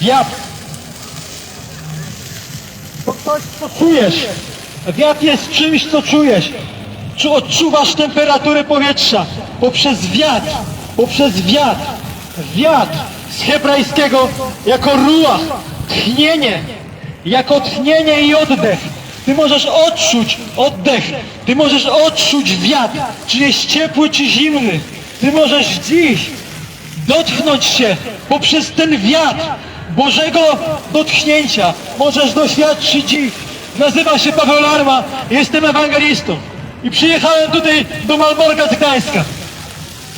Wiatr. To coś, co czujesz. Wiatr jest czymś, co czujesz. Czy odczuwasz temperaturę powietrza? Poprzez wiatr. Poprzez wiatr. Wiatr z hebrajskiego jako ruach. Tchnienie. Jako tchnienie i oddech. Ty możesz odczuć oddech. Ty możesz odczuć wiatr. Czy jest ciepły, czy zimny. Ty możesz dziś dotknąć się poprzez ten wiatr Bożego dotknięcia. Możesz doświadczyć dziś. Nazywam się Paweł Larma, jestem ewangelistą i przyjechałem tutaj do Malborka z Gdańska.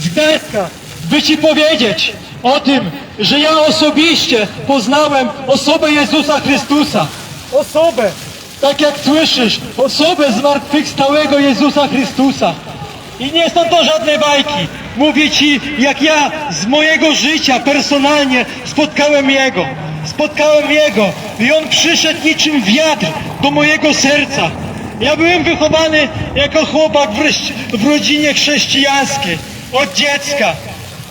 Z Gdańska, by Ci powiedzieć o tym, że ja osobiście poznałem osobę Jezusa Chrystusa. Osobę, tak jak słyszysz, osobę zmartwychwstałego Jezusa Chrystusa. I nie są to żadne bajki. Mówię Ci, jak ja z mojego życia personalnie spotkałem Jego. Spotkałem Jego i On przyszedł niczym wiatr do mojego serca. Ja byłem wychowany jako chłopak w, w rodzinie chrześcijańskiej od dziecka.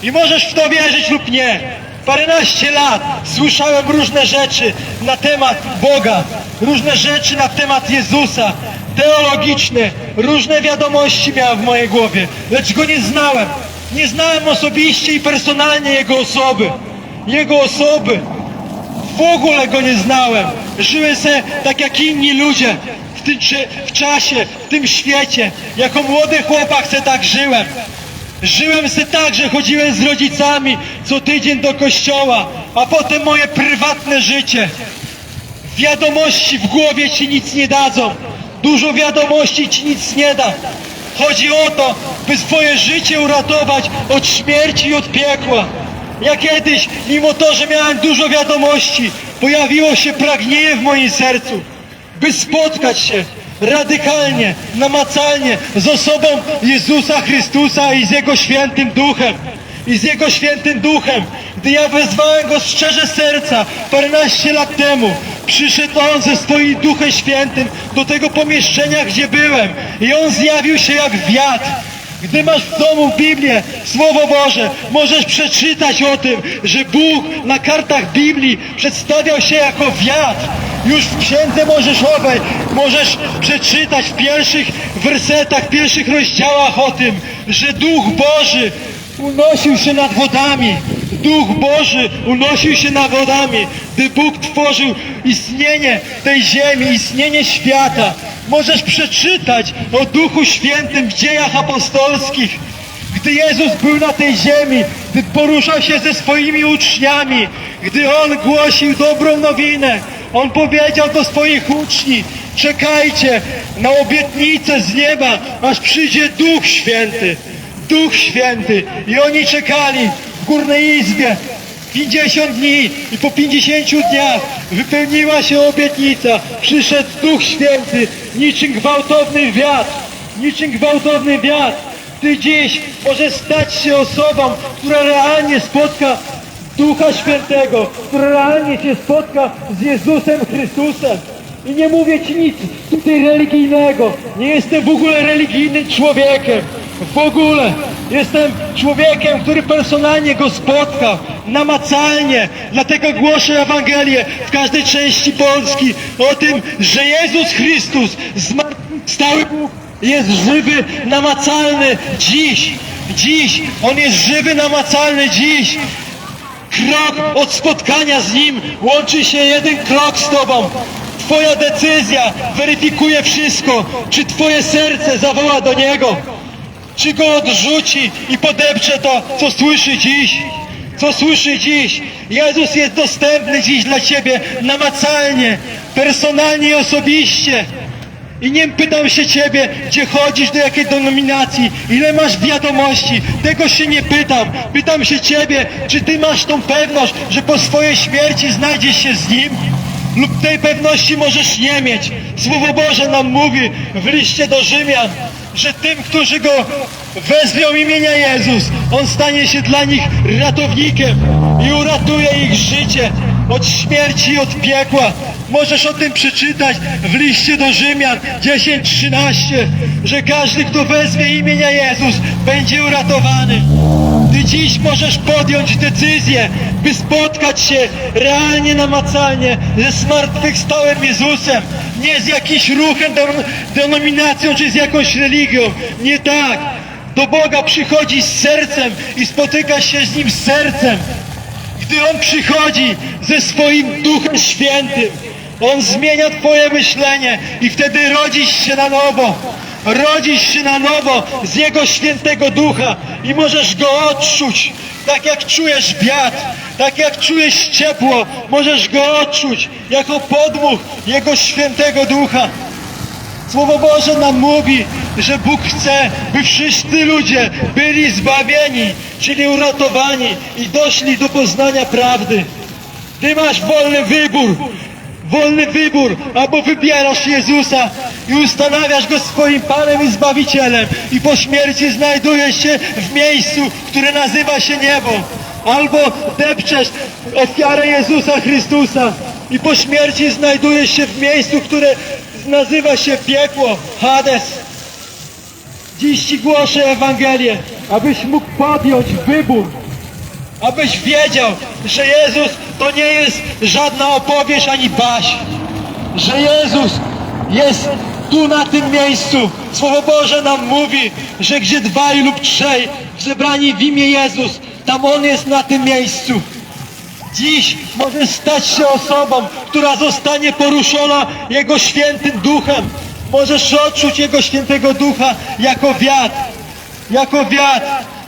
I możesz w to wierzyć lub nie. Paręnaście lat słyszałem różne rzeczy na temat Boga, różne rzeczy na temat Jezusa, teologiczne, różne wiadomości miałem w mojej głowie, lecz Go nie znałem. Nie znałem osobiście i personalnie Jego osoby. Jego osoby. W ogóle Go nie znałem. Żyłem se tak jak inni ludzie w tym w czasie, w tym świecie. Jako młody chłopak se tak żyłem. Żyłem se tak, że chodziłem z rodzicami co tydzień do kościoła, a potem moje prywatne życie. Wiadomości w głowie ci nic nie dadzą. Dużo wiadomości ci nic nie da. Chodzi o to, by swoje życie uratować od śmierci i od piekła. Ja kiedyś, mimo to, że miałem dużo wiadomości, pojawiło się pragnienie w moim sercu, by spotkać się radykalnie, namacalnie z osobą Jezusa Chrystusa i z Jego świętym duchem. I z Jego świętym duchem. Gdy ja wezwałem Go szczerze serca paręnaście lat temu, przyszedł On ze swoim duchem świętym do tego pomieszczenia, gdzie byłem. I On zjawił się jak wiatr. Gdy masz w domu Biblię, Słowo Boże, możesz przeczytać o tym, że Bóg na kartach Biblii przedstawiał się jako wiatr. Już w Księdze Mojżeszowej możesz przeczytać w pierwszych wersetach, w pierwszych rozdziałach o tym, że Duch Boży unosił się nad wodami. Duch Boży unosił się nad wodami, gdy Bóg tworzył istnienie tej ziemi, istnienie świata. Możesz przeczytać o Duchu Świętym w dziejach apostolskich. Gdy Jezus był na tej ziemi, gdy poruszał się ze swoimi uczniami, gdy On głosił dobrą nowinę, On powiedział do swoich uczniów, czekajcie na obietnicę z nieba, aż przyjdzie Duch Święty. Duch Święty. I oni czekali Górnej Izbie 50 dni i po 50 dniach wypełniła się obietnica. Przyszedł Duch Święty, niczym gwałtowny wiatr. Niczym gwałtowny wiatr. Ty dziś możesz stać się osobą, która realnie spotka Ducha Świętego, która realnie się spotka z Jezusem Chrystusem. I nie mówię Ci nic tutaj religijnego. Nie jestem w ogóle religijnym człowiekiem. W ogóle. Jestem człowiekiem, który personalnie Go spotkał. Namacalnie. Dlatego głoszę Ewangelię w każdej części Polski o tym, że Jezus Chrystus zmartwychwstały Bóg jest żywy, namacalny dziś. Dziś. On jest żywy, namacalny dziś. Krok od spotkania z Nim łączy się jeden krok z Tobą. Twoja decyzja weryfikuje wszystko. Czy Twoje serce zawoła do Niego? Czy Go odrzuci i podepcze to, co słyszy dziś? Co słyszy dziś? Jezus jest dostępny dziś dla Ciebie namacalnie, personalnie i osobiście. I nie pytam się ciebie, gdzie chodzisz, do jakiej denominacji, ile masz wiadomości. Tego się nie pytam. Pytam się ciebie, czy ty masz tą pewność, że po swojej śmierci znajdziesz się z Nim? Lub tej pewności możesz nie mieć. Słowo Boże nam mówi w liście do Rzymian, że tym, którzy Go wezwią imienia Jezus, On stanie się dla nich ratownikiem i uratuje ich życie od śmierci i od piekła. Możesz o tym przeczytać w liście do Rzymian 10:13, że każdy, kto wezwie imienia Jezus, będzie uratowany. Ty dziś możesz podjąć decyzję, by spotkać się realnie, namacalnie ze zmartwychwstałym Jezusem. Nie z jakimś ruchem, denom- denominacją czy z jakąś religią. Nie tak. Do Boga przychodzi z sercem i spotyka się z Nim z sercem. Gdy On przychodzi ze swoim Duchem Świętym, On zmienia Twoje myślenie i wtedy rodzisz się na nowo. Rodzisz się na nowo z Jego Świętego Ducha i możesz Go odczuć, tak jak czujesz wiatr, tak jak czujesz ciepło, możesz Go odczuć jako podmuch Jego Świętego Ducha. Słowo Boże nam mówi, że Bóg chce, by wszyscy ludzie byli zbawieni, czyli uratowani i doszli do poznania prawdy. Ty masz wolny wybór, wolny wybór, albo wybierasz Jezusa i ustanawiasz Go swoim Panem i Zbawicielem i po śmierci znajdujesz się w miejscu, które nazywa się niebo. Albo depczesz ofiarę Jezusa Chrystusa i po śmierci znajdujesz się w miejscu, które nazywa się piekło, Hades. Dziś Ci głoszę Ewangelię, abyś mógł podjąć wybór, abyś wiedział, że Jezus to nie jest żadna opowieść ani baś, że Jezus jest tu na tym miejscu. Słowo Boże nam mówi, że gdzie dwaj lub trzej zebrani w imię Jezus, tam On jest na tym miejscu. Dziś możesz stać się osobą, która zostanie poruszona Jego świętym duchem. Możesz odczuć Jego świętego ducha jako wiatr. Jako wiatr.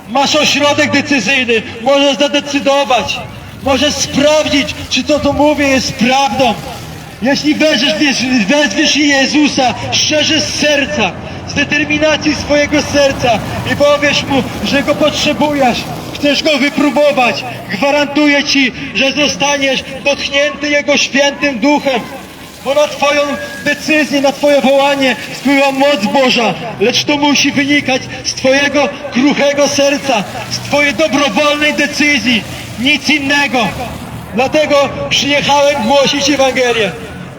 Masz ośrodek decyzyjny. Możesz zadecydować. Możesz sprawdzić, czy to, co mówię, jest prawdą. Jeśli wezwiesz, wiesz- wezwiesz Jezusa szczerze z serca, z determinacji swojego serca i powiesz Mu, że Go potrzebujesz, chcesz Go wypróbować, gwarantuję Ci, że zostaniesz dotknięty Jego świętym duchem. Bo na Twoją decyzję, na Twoje wołanie spływa moc Boża, lecz to musi wynikać z Twojego kruchego serca, z Twojej dobrowolnej decyzji, nic innego. Dlatego przyjechałem głosić Ewangelię,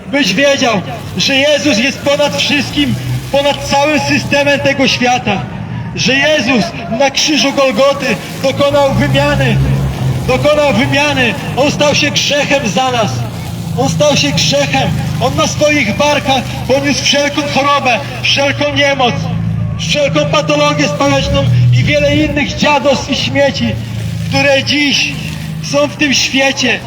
byś wiedział, że Jezus jest ponad wszystkim, ponad całym systemem tego świata. Że Jezus na krzyżu Golgoty dokonał wymiany, dokonał wymiany. On stał się grzechem za nas. On stał się grzechem. On na swoich barkach poniósł wszelką chorobę, wszelką niemoc, wszelką patologię społeczną i wiele innych dziadostw i śmieci, które dziś są w tym świecie.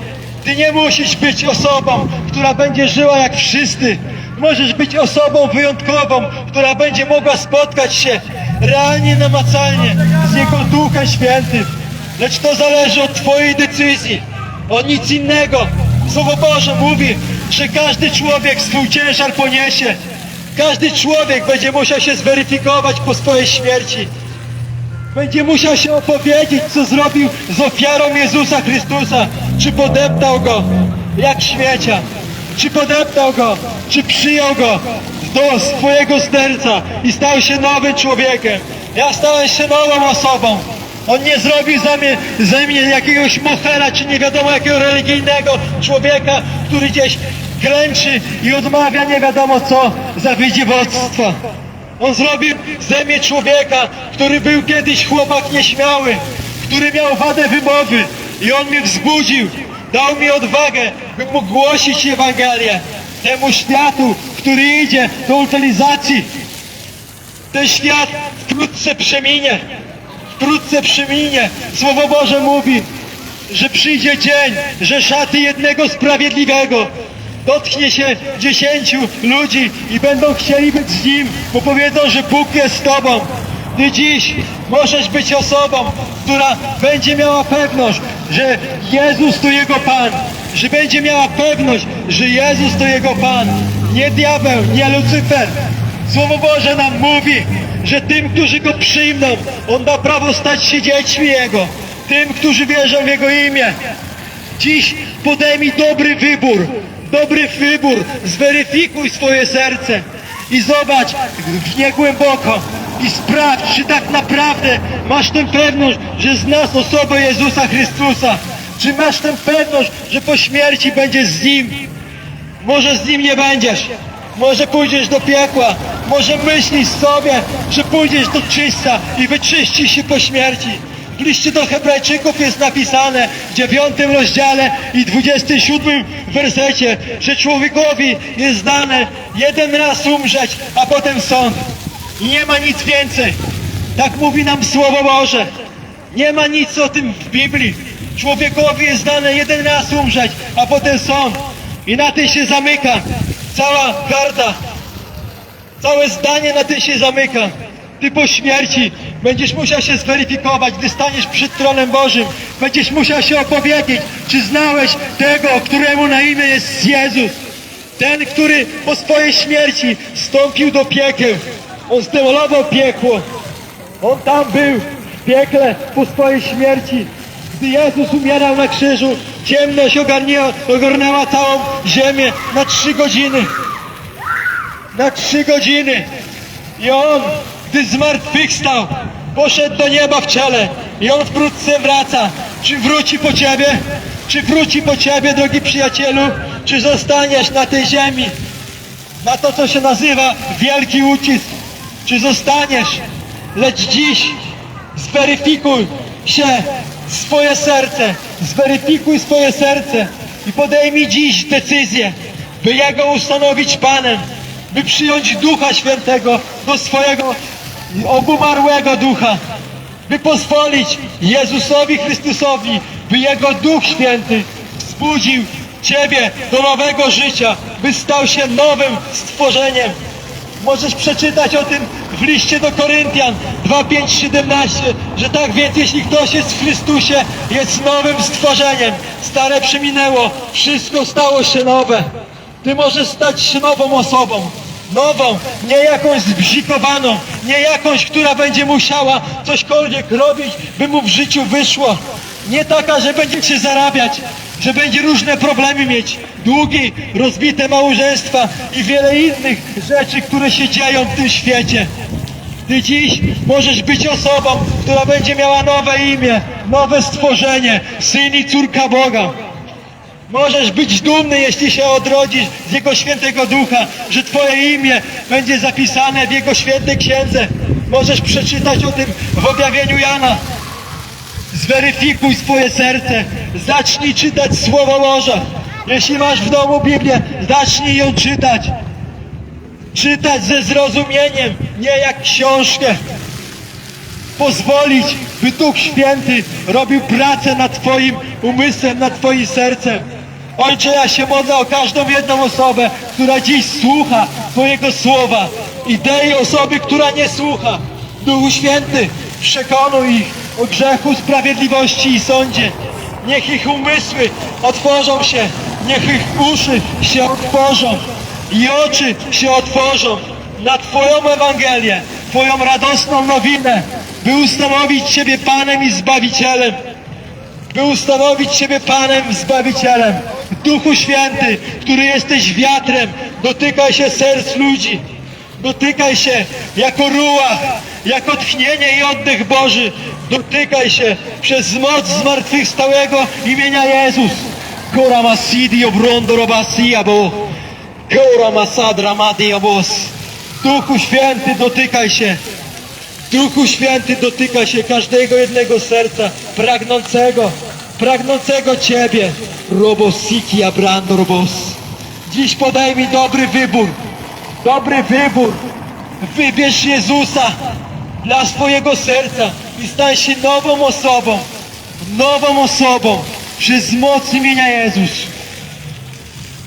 Ty nie musisz być osobą, która będzie żyła jak wszyscy. Możesz być osobą wyjątkową, która będzie mogła spotkać się realnie, namacalnie z Jego Duchem Świętym. Lecz to zależy od Twojej decyzji, o nic innego. Słowo Boże mówi, że każdy człowiek swój ciężar poniesie. Każdy człowiek będzie musiał się zweryfikować po swojej śmierci. Będzie musiał się opowiedzieć, co zrobił z ofiarą Jezusa Chrystusa. Czy podeptał go jak śmiecia? Czy podeptał go? Czy przyjął go do swojego serca i stał się nowym człowiekiem? Ja stałem się nową osobą. On nie zrobił za mnie, ze mnie jakiegoś mochera, czy nie wiadomo jakiego religijnego człowieka, który gdzieś klęczy i odmawia nie wiadomo co za wydziewoctwa. On zrobił ze mnie człowieka, który był kiedyś chłopak nieśmiały, który miał wadę wymowy i on mnie wzbudził, dał mi odwagę, bym mógł głosić Ewangelię temu światu, który idzie do utylizacji. Ten świat wkrótce przeminie, wkrótce przeminie. Słowo Boże mówi, że przyjdzie dzień, że szaty jednego sprawiedliwego dotknie się dziesięciu ludzi i będą chcieli być z nim, bo powiedzą, że Bóg jest z tobą. Ty dziś możesz być osobą, która będzie miała pewność, że Jezus to Jego Pan, że będzie miała pewność, że Jezus to Jego Pan, nie diabeł, nie Lucyfer. Słowo Boże nam mówi, że tym, którzy Go przyjmą, On da prawo stać się dziećmi Jego. Tym, którzy wierzą w Jego imię. Dziś podejmij dobry wybór, dobry wybór, zweryfikuj swoje serce i zobacz w nie głęboko i sprawdź, czy tak naprawdę masz tę pewność, że znasz osobę Jezusa Chrystusa. Czy masz tę pewność, że po śmierci będziesz z Nim? Może z Nim nie będziesz. Może pójdziesz do piekła. Może myślisz sobie, że pójdziesz do czysta i wyczyścisz się po śmierci. W liście do Hebrajczyków jest napisane w dziewiątym rozdziale i 27 wersecie, że człowiekowi jest dane jeden raz umrzeć, a potem sąd. I nie ma nic więcej. Tak mówi nam Słowo Boże. Nie ma nic o tym w Biblii. Człowiekowi jest dane jeden raz umrzeć, a potem sąd. I na tym się zamyka cała garda. Całe zdanie na tym się zamyka. Ty po śmierci będziesz musiał się zweryfikować, gdy staniesz przed tronem Bożym. Będziesz musiał się opowiedzieć, czy znałeś tego, któremu na imię jest Jezus. Ten, który po swojej śmierci wstąpił do piekieł. On zdemolował piekło. On tam był w piekle po swojej śmierci. Gdy Jezus umierał na krzyżu, ciemność ogarniła, ogarnęła całą ziemię na trzy godziny. Na trzy godziny. I on, gdy zmartwychwstał, poszedł do nieba w ciele. I on wkrótce wraca. Czy wróci po ciebie? Czy wróci po ciebie, drogi przyjacielu? Czy zostaniesz na tej ziemi? Na to, co się nazywa wielki ucisk. Czy zostaniesz? Lecz dziś zweryfikuj się swoje serce. Zweryfikuj swoje serce i podejmij dziś decyzję, by Jego ustanowić Panem, by przyjąć Ducha Świętego do swojego obumarłego ducha, by pozwolić Jezusowi Chrystusowi, by Jego Duch Święty wzbudził Ciebie do nowego życia, by stał się nowym stworzeniem. Możesz przeczytać o tym w liście do Koryntian 2, 5, 17, że tak więc jeśli ktoś jest w Chrystusie, jest nowym stworzeniem. Stare przeminęło, wszystko stało się nowe. Ty możesz stać się nową osobą. Nową, nie jakąś zbzikowaną, nie jakąś, która będzie musiała cośkolwiek robić, by mu w życiu wyszło. Nie taka, że będzie się zarabiać, że będzie różne problemy mieć, długi, rozbite małżeństwa i wiele innych rzeczy, które się dzieją w tym świecie. Ty dziś możesz być osobą, która będzie miała nowe imię, nowe stworzenie, syn i córka Boga. Możesz być dumny, jeśli się odrodzisz z Jego świętego ducha, że Twoje imię będzie zapisane w Jego świętej księdze. Możesz przeczytać o tym w objawieniu Jana. Zweryfikuj swoje serce. Zacznij czytać Słowo Boże. Jeśli masz w domu Biblię, zacznij ją czytać. Czytać ze zrozumieniem, nie jak książkę. Pozwolić, by Duch Święty robił pracę nad Twoim umysłem, nad Twoim sercem. Ojcze, ja się modlę o każdą jedną osobę, która dziś słucha Twojego słowa i tej osoby, która nie słucha. Duchu Święty, przekonuj ich o grzechu, sprawiedliwości i sądzie. Niech ich umysły otworzą się, niech ich uszy się otworzą i oczy się otworzą na Twoją Ewangelię, Twoją radosną nowinę, by ustanowić Ciebie Panem i Zbawicielem by ustanowić Ciebie Panem, Zbawicielem. Duchu Święty, który jesteś wiatrem, dotykaj się serc ludzi. Dotykaj się jako ruach, jako tchnienie i oddech Boży. Dotykaj się przez moc zmartwychwstałego imienia Jezus. Kora masidi obrondo robasia bo. Kora masadra madi obos. Duchu Święty, dotykaj się. Duchu Święty dotyka się każdego jednego serca pragnącego, pragnącego Ciebie. Robosiki abrando robos. Dziś podaj mi dobry wybór, dobry wybór. Wybierz Jezusa dla swojego serca i stań się nową osobą, nową osobą przez moc imienia Jezus.